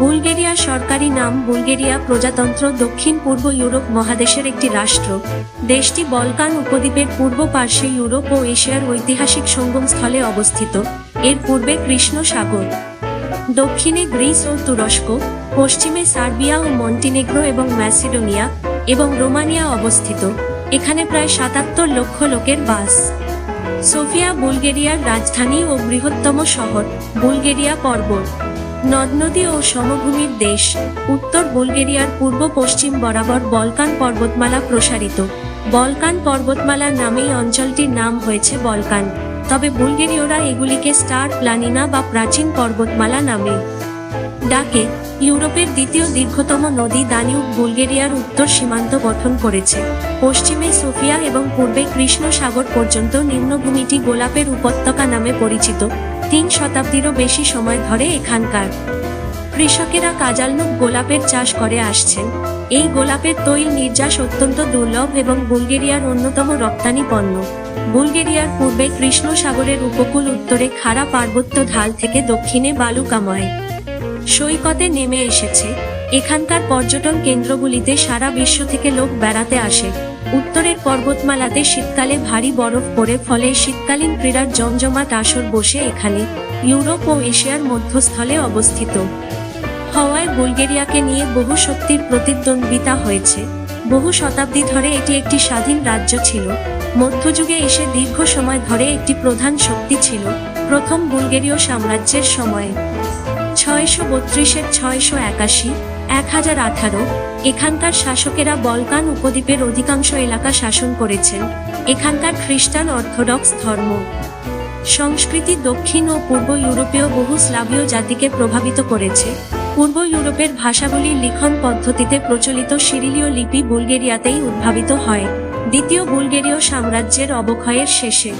Bulgaria সরকারি নাম Bulgaria প্রজাতন্ত্র দক্ষিণ পূর্ব ইউরোপ মহাদেশের একটি রাষ্ট্র। দেশটি বলকান উপদ্বীপের পূর্ব পার্শ্বে ইউরোপ ও এশিয়ার ঐতিহাসিক সঙ্গমস্থলে অবস্থিত। এর পূর্বে কৃষ্ণ সাগর। দক্ষিণে গ্রিস ও তুরস্ক, পশ্চিমে সার্বিয়া ও মন্টিনেগ্রো এবং ম্যাসিডোনিয়া এবং রোমানিয়া অবস্থিত। এখানে প্রায় সাতাত্তর লক্ষ লোকের বাস। সোফিয়া বুলগেরিয়ার রাজধানী ও বৃহত্তম শহর বুলগেরিয়া পর্বত। নদ নদী ও সমভূমির দেশ, উত্তর বুলগেরিয়ার পূর্ব পশ্চিম বরাবর বলকান পর্বতমালা প্রসারিত। বলকান পর্বতমালার নামেই অঞ্চলটির নাম হয়েছে বলকান। তবে বুলগেরীয়রা এগুলিকে স্টার প্লানিনা বা প্রাচীন পর্বতমালা নামে ডাকে। ইউরোপের দ্বিতীয় দীর্ঘতম নদী দানিউব বুলগেরিয়ার উত্তর সীমান্ত গঠন করেছে। পশ্চিমে সোফিয়া এবং পূর্বে কৃষ্ণ সাগর পর্যন্ত নিম্নভূমিটি গোলাপের উপত্যকা নামে পরিচিত। তিন শতাব্দীরও বেশি সময় ধরে এখানকার কৃষকেরা কাজালনুক গোলাপের চাষ করে আসছেন। এই গোলাপের তৈল নির্যাস অত্যন্ত দুর্লভ এবং বুলগেরিয়ার অন্যতম রপ্তানি পণ্য। বুলগেরিয়ার পূর্বে কৃষ্ণ সাগরের উপকূল উত্তরে খাড়া পার্বত্য ঢাল থেকে দক্ষিণে বালুকাময়। সৈকতে নেমে এসেছে। এখানকার পর্যটন কেন্দ্রগুলিতে সারা বিশ্ব থেকে লোক বেড়াতে আসে। উত্তরের পর্বতমালাতে শীতকালে ভারী বরফ পড়ে, ফলে শীতকালীন ক্রীড়ার জমজমাট আসর বসে এখানে ইউরোপ ও এশিয়ার মধ্যস্থলে অবস্থিত। হওয়ায় বুলগেরিয়াকে নিয়ে বহু শক্তির প্রতিদ্বন্দ্বিতা হয়েছে। বহু শতাব্দী ধরে এটি একটি স্বাধীন রাজ্য ছিল। মধ্যযুগে এসে দীর্ঘ সময় ধরে একটি প্রধান শক্তি ছিল প্রথম বুলগেরীয় সাম্রাজ্যের সময়ে। ছয়শো বত্রিশের ছয়শো একাশি, এক হাজার আঠারো, এখানকার শাসকেরা বলকান উপদ্বীপের অধিকাংশ এলাকা শাসন করেছেন। এখানকার খ্রিস্টান অর্থোডক্স ধর্ম। সংস্কৃতি দক্ষিণ ও পূর্ব ইউরোপীয় বহু স্লাভীয় জাতিকে প্রভাবিত করেছে। পূর্ব ইউরোপের ভাষাগুলির লিখন পদ্ধতিতে প্রচলিত সিরিলীয় লিপি বুলগেরিয়াতেই উদ্ভাবিত হয়। দ্বিতীয় বুলগেরীয় সাম্রাজ্যের অবক্ষয়ের শেষে।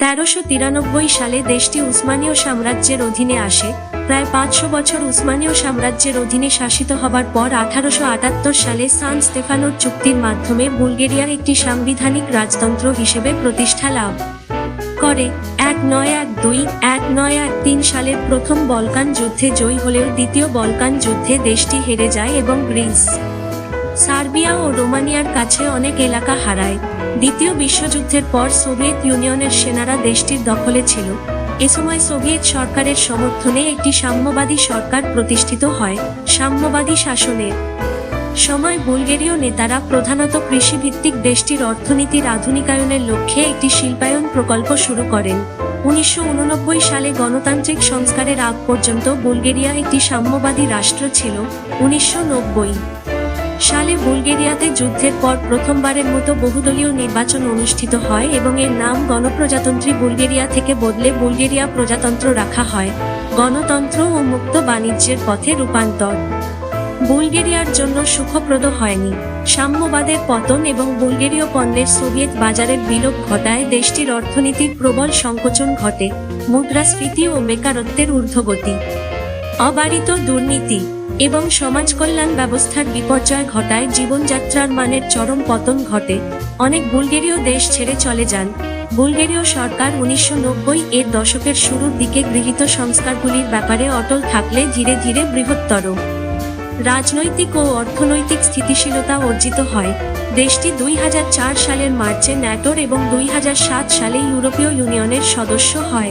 তেরোশো তিরানব্বই সালে দেশটি উসমানীয় সাম্রাজ্যের অধীনে আসে। প্রায় পাঁচশো বছর উসমানীয় সাম্রাজ্যের অধীনে শাসিত হবার পর আঠারোশো আটাত্তর সালে সান স্তেফানোর চুক্তির মাধ্যমে বুলগেরিয়ার একটি সাংবিধানিক রাজতন্ত্র হিসেবে প্রতিষ্ঠা লাভ করে। এক নয় এক দুই, এক নয় এক তিন সালের প্রথম বলকান যুদ্ধে জয়ী হলেও দ্বিতীয় বলকান যুদ্ধে দেশটি হেরে যায় এবং গ্রিস, সার্বিয়া ও রোমানিয়ার কাছে অনেক এলাকা হারায়। দ্বিতীয় বিশ্বযুদ্ধের পর সোভিয়েত ইউনিয়নের সেনারা দেশটির দখলে ছিল। এ সময় সোভিয়েত সরকারের সমর্থনে একটি সাম্যবাদী সরকার প্রতিষ্ঠিত হয়, সাম্যবাদী শাসনের সময় বুলগেরীয় নেতারা প্রধানত কৃষিভিত্তিক দেশটির অর্থনীতির আধুনিকায়নের লক্ষ্যে একটি শিল্পায়ন প্রকল্প শুরু করেন। উনিশশো উননব্বই সালে গণতান্ত্রিক সংস্কারের আগ পর্যন্ত বুলগেরিয়া একটি সাম্যবাদী রাষ্ট্র ছিল, উনিশশো নব্বই। সালে বুলগেরিয়াতে যুদ্ধের পর প্রথমবারের মতো বহুদলীয় নির্বাচন অনুষ্ঠিত হয় এবং এর নাম গণপ্রজাতন্ত্রী বুলগেরিয়া থেকে বদলে বুলগেরিয়া প্রজাতন্ত্র রাখা হয়। গণতন্ত্র ও মুক্ত বাণিজ্যের পথে রূপান্তর। বুলগেরিয়ার জন্য সুখপ্রদ হয়নি। সাম্যবাদের পতন এবং বুলগেরীয় পণ্যের সোভিয়েত বাজারের বিলোপ ঘটায় দেশটির অর্থনীতির প্রবল সংকোচন ঘটে, মুদ্রাস্ফীতি ও বেকারত্বের ঊর্ধ্বগতি। অবারিত দুর্নীতি এবং সমাজ কল্যাণ ব্যবস্থার বিপর্যয় ঘটায় জীবনযাত্রার মানের চরম পতন ঘটে। অনেক বুলগেরীয় দেশ ছেড়ে চলে যান। বুলগেরীয় সরকার উনিশশো নব্বই এর দশকের শুরুর দিকে গৃহীত সংস্কারগুলির ব্যাপারে অটল থাকলে ধীরে ধীরে বৃহত্তর। রাজনৈতিক ও অর্থনৈতিক স্থিতিশীলতা অর্জিত হয়। দেশটি দুই হাজার চার সালের মার্চে ন্যাটোর এবং দুই হাজার সাত সালে ইউরোপীয় ইউনিয়নের সদস্য হয়।